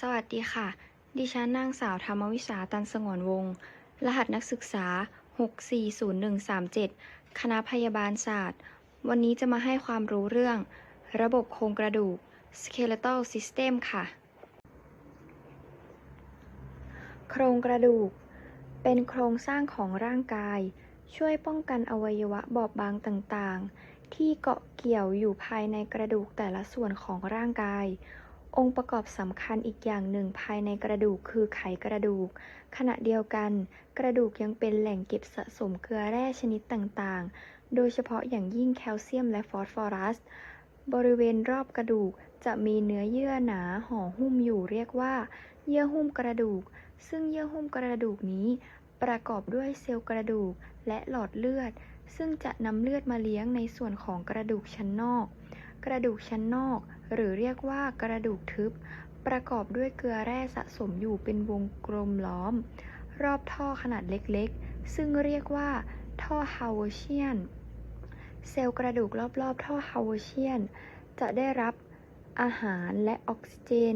สวัสดีค่ะ ดิฉันนางสาวธรรมวิสาตันสงวนวงศ์ รหัสนักศึกษา 640137 คณะพยาบาลศาสตร์ วันนี้จะมาให้ความรู้เรื่อง ระบบโครงกระดูก skeletal system ค่ะ โครงกระดูก เป็นโครงสร้างของร่างกาย ช่วยป้องกันอวัยวะบอบบางต่างๆ ที่เกาะเกี่ยวอยู่ภายในกระดูกแต่ละส่วนของร่างกาย องค์ประกอบสำคัญอีกอย่างหนึ่งภายในกระดูกคือไขกระดูก ขณะเดียวกัน กระดูกยังเป็นแหล่งเก็บสะสมเกลือแร่ชนิดต่างๆ โดยเฉพาะอย่างยิ่งแคลเซียมและฟอสฟอรัส บริเวณรอบกระดูกจะมีเนื้อเยื่อหนาห่อหุ้มอยู่เรียกว่า เยื่อหุ้มกระดูก ซึ่งเยื่อหุ้มกระดูกนี้ ประกอบด้วยเซลล์กระดูกและหลอดเลือด ซึ่งจะนำเลือดมาเลี้ยงในส่วนของกระดูกชั้นนอก กระดูกชั้นนอก หรือเรียกว่ากระดูกทึบ ประกอบด้วยเกลือแร่สะสมอยู่เป็นวงกลมล้อม รอบท่อขนาดเล็กๆ ซึ่งเรียกว่า ท่อฮาวเชียน เซลล์กระดูกรอบๆ ท่อฮาวเชียน จะได้รับอาหารและออกซิเจน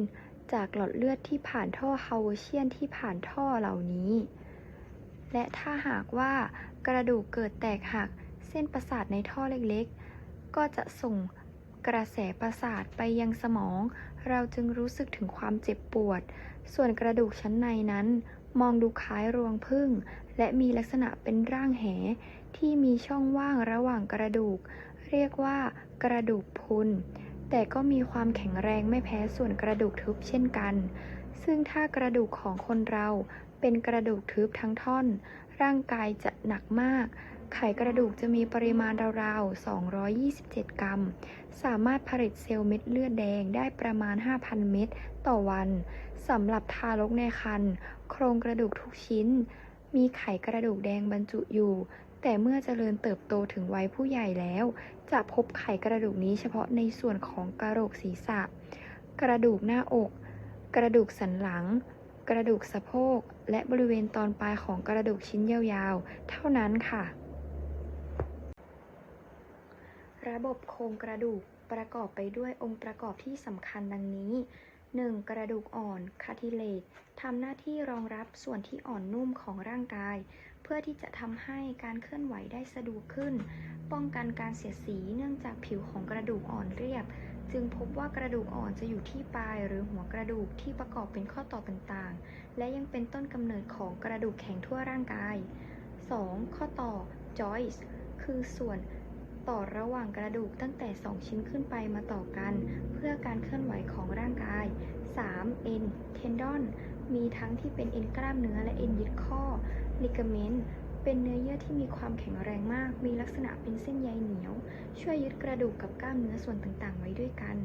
จากหลอดเลือดที่ผ่านท่อฮาวเชียนที่ผ่านท่อเหล่านี้ และถ้าหากว่ากระดูกเกิดแตกหักเส้นประสาทในท่อเล็กๆ ก็จะส่ง กระแสประสาทไปยังสมอง เราจึงรู้สึกถึงความเจ็บปวด ส่วนกระดูกชั้นในนั้น มองดูคล้ายรวงผึ้งและมีลักษณะเป็นร่างแห ที่มีช่องว่างระหว่างกระดูก เรียกว่ากระดูกพุน แต่ก็มีความแข็งแรงไม่แพ้ส่วนกระดูกทึบเช่นกัน ซึ่งถ้ากระดูกของคนเราเป็นกระดูกทึบทั้งท่อน ร่างกายจะหนักมาก ไขกระดูกจะมีปริมาณราวๆ 227 กรัม สามารถผลิตเซลล์เม็ดเลือดแดงได้ประมาณ 5,000 เม็ดต่อวัน สำหรับทารกในครรภ์โครงกระดูกทุกชิ้น มีไขกระดูกแดงบรรจุอยู่ แต่เมื่อเจริญเติบโตถึงวัยผู้ใหญ่แล้ว จะพบไขกระดูกนี้เฉพาะในส่วนของกระโหลกศีรษะ กระดูกหน้าอก กระดูกสันหลังกระดูกสะโพก และบริเวณตอนปลายของกระดูกชิ้นยาวๆ เท่านั้นค่ะ ระบบโครงกระดูกประกอบไปด้วยองค์ประกอบที่สำคัญดังนี้ 1. กระดูกอ่อนคาทิเลจทำหน้าที่รองรับส่วนที่อ่อนนุ่มของร่างกาย เพื่อที่จะทำให้การเคลื่อนไหวได้สะดวกขึ้น ป้องกันการเสียดสีเนื่องจากผิวของกระดูกอ่อนเรียบ จึงพบว่ากระดูกอ่อนจะอยู่ที่ปลายหรือหัวกระดูกที่ประกอบเป็นข้อต่อต่างๆ และยังเป็นต้นกำเนิดของกระดูกแข็งทั่วร่างกาย 2. ข้อต่อ joist คือส่วน ต่อระหว่างกระดูกตั้งแต่ 2 ชิ้นขึ้นไปมาต่อกัน เพื่อการเคลื่อนไหวของร่างกาย 3. เอ็น tendon มีทั้งที่เป็นเอ็นกล้ามเนื้อและเอ็นยึดข้อ ligament เป็นเนื้อเยื่อที่มีความแข็งแรงมาก มีลักษณะเป็นเส้นใยเหนียว ช่วยยึดกระดูกกับกล้ามเนื้อส่วนต่างๆ ไว้ด้วยกัน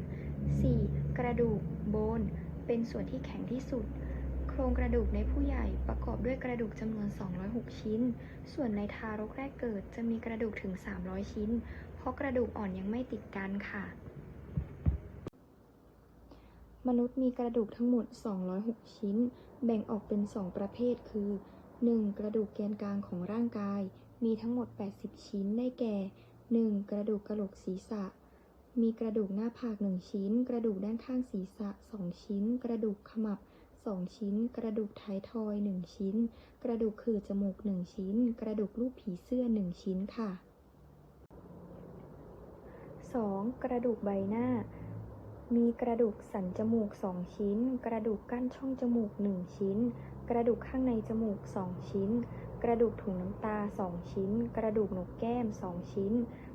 4. กระดูกโบน เป็นส่วนที่แข็งที่สุด ครงกระดูกในผู้ใหญ่ประกอบด้วยกระดูกจำนวน 206 ชิ้น ส่วนในทารกแรกเกิดจะมีกระดูกถึง 300 ชิ้น เพราะกระดูกอ่อนยังไม่ติดกันค่ะ มนุษย์มีกระดูกทั้งหมด 206 ชิ้น แบ่งออกเป็น 2 ประเภทคือ 1. กระดูกแกนกลางของร่างกาย มีทั้งหมด 80 ชิ้นได้แก่ 1. กระดูกกระโหลกศีรษะมีกระดูกหน้าผาก 1 ชิ้น กระดูกด้านข้างศีรษะ 2 ชิ้น กระดูกขมับ 2 ชิ้น กระดูกท้ายทอย 1 ชิ้น กระดูกขื่อจมูก 1 ชิ้น กระดูกรูปผีเสื้อ 1 ชิ้นค่ะ 2. กระดูกใบหน้า มีกระดูกสันจมูก 2 ชิ้น กระดูกกั้นช่องจมูก 1 ชิ้น กระดูกข้างในจมูก 2 ชิ้น กระดูกถุงน้ำตา 2 ชิ้น กระดูกหนกแก้ม 2 ชิ้น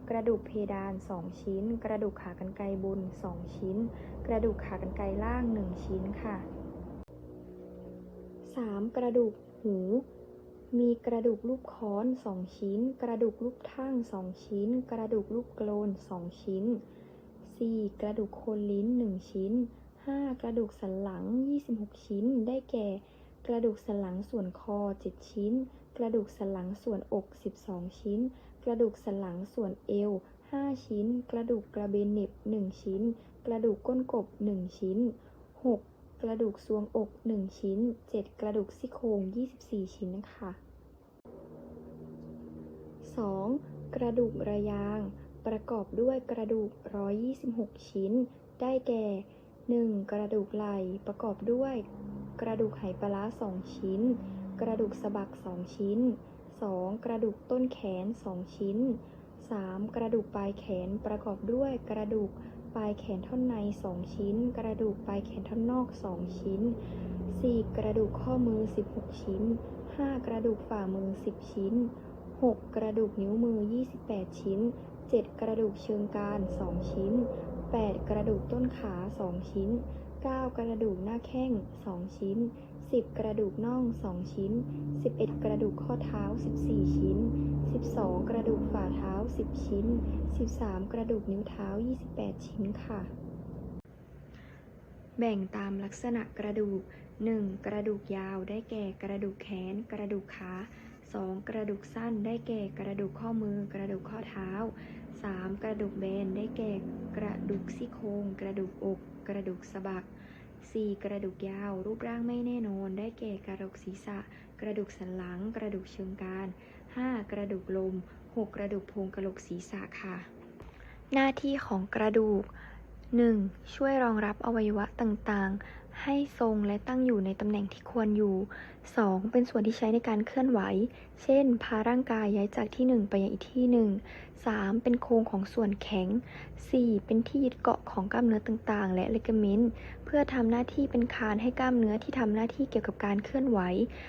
กระดูกเพดาน 2 ชิ้น กระดูกขากรรไกรบน 2 ชิ้น กระดูกขากรรไกรล่าง 1 ชิ้นค่ะ 3. กระดูกหู มีกระดูกลูกค้อน2ชิ้น กระดูกลูกทั่ง2ชิ้น กระดูกลูกโกลน2ชิ้น 4. กระดูกโคนลิ้น1ชิ้น 5. กระดูกสันหลัง 26 ชิ้น ได้แก่ กระดูกสันหลังส่วนคอ 7 ชิ้น กระดูกสันหลังส่วนอก 12 ชิ้น กระดูกสันหลังส่วนเอว 5 ชิ้น กระดูกกระเบนเหน็บ 1 ชิ้น กระดูกก้นกบ 1 ชิ้น 6. กระดูกซวงอก 1 ชิ้น 7. กระดูกซี่โครง 24 ชิ้นค่ะ 2. กระดูกระยาง ประกอบด้วยกระดูก 126 ชิ้น ได้แก่ 1. กระดูกไหล่ประกอบด้วย กระดูกไหปลาร้า2ชิ้น กระดูกสะบัก 2 ชิ้น 2. กระดูกต้นแขน 2 ชิ้น 3. กระดูกปลายแขนประกอบด้วยกระดูก ลายแขนท่อนใน 2 ชิ้น กระดูกปลายแขนท่อนนอก 2 ชิ้น 4. กระดูกข้อมือ 16 ชิ้น 5. กระดูกฝ่ามือ 10 ชิ้น 6. กระดูกนิ้วมือ 28 ชิ้น 7. กระดูกเชิงกราน 2 ชิ้น 8. กระดูกต้นขา 2 ชิ้น 9. กระดูกหน้าแข้ง 2 ชิ้น 10. กระดูกน่อง 2 ชิ้น 11. กระดูกข้อเท้า 14 ชิ้น 12. กระดูกฝ่าเท้า 10 ชิ้น 13. กระดูกนิ้วเท้า 28 ชิ้นค่ะ แบ่งตามลักษณะกระดูก 1. กระดูกยาวได้แก่กระดูกแขน กระดูกขา 2. กระดูกสั้นได้แก่กระดูกข้อมือ กระดูกข้อเท้า 3. กระดูกแบนได้แก่กระดูกซี่โครง กระดูกอก กระดูกสะบัก 4. กระดูกยาว รูปร่างไม่แน่นอน ได้แก่กระดูกศีรษะ กระดูกสันหลัง กระดูกเชิงกราน 5. กระดูกลม 6. กระดูกโพรงกระโหลกศีรษะค่ะ หน้าที่ของกระดูก 1. ช่วยรองรับอวัยวะต่างๆ ให้ทรงและตั้งอยู่ในตำแหน่งที่ควรอยู่ 2. เป็นส่วนที่ใช้ในการเคลื่อนไหว เช่น พาร่างกายย้ายจากที่หนึ่งไปยังอีกที่หนึ่ง 3. เป็นโครงของส่วนแข็ง 4. เป็นที่ยึดเกาะของกล้ามเนื้อต่างๆ และเลกเมนต์เพื่อทำหน้าที่เป็นคานให้กล้ามเนื้อที่ทำหน้าที่เกี่ยวกับการเคลื่อนไหว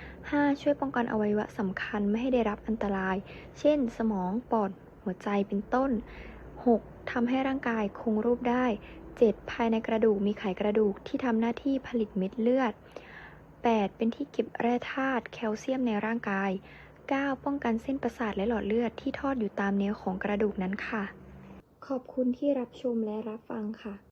5. ช่วยป้องกันอวัยวะสำคัญไม่ให้ได้รับอันตราย เช่น สมอง ปอด หัวใจ เป็นต้น 6. ทำให้ร่างกายคงรูปได้ 7. ภายในกระดูกมีไขกระดูกที่ทำหน้าที่ผลิตเม็ดเลือด 8. เป็นที่เก็บแร่ธาตุแคลเซียมในร่างกาย 9. ป้องกันเส้นประสาทและหลอดเลือดที่ทอดอยู่ตามแนวของกระดูกนั้นค่ะ ขอบคุณที่รับชมและรับฟังค่ะ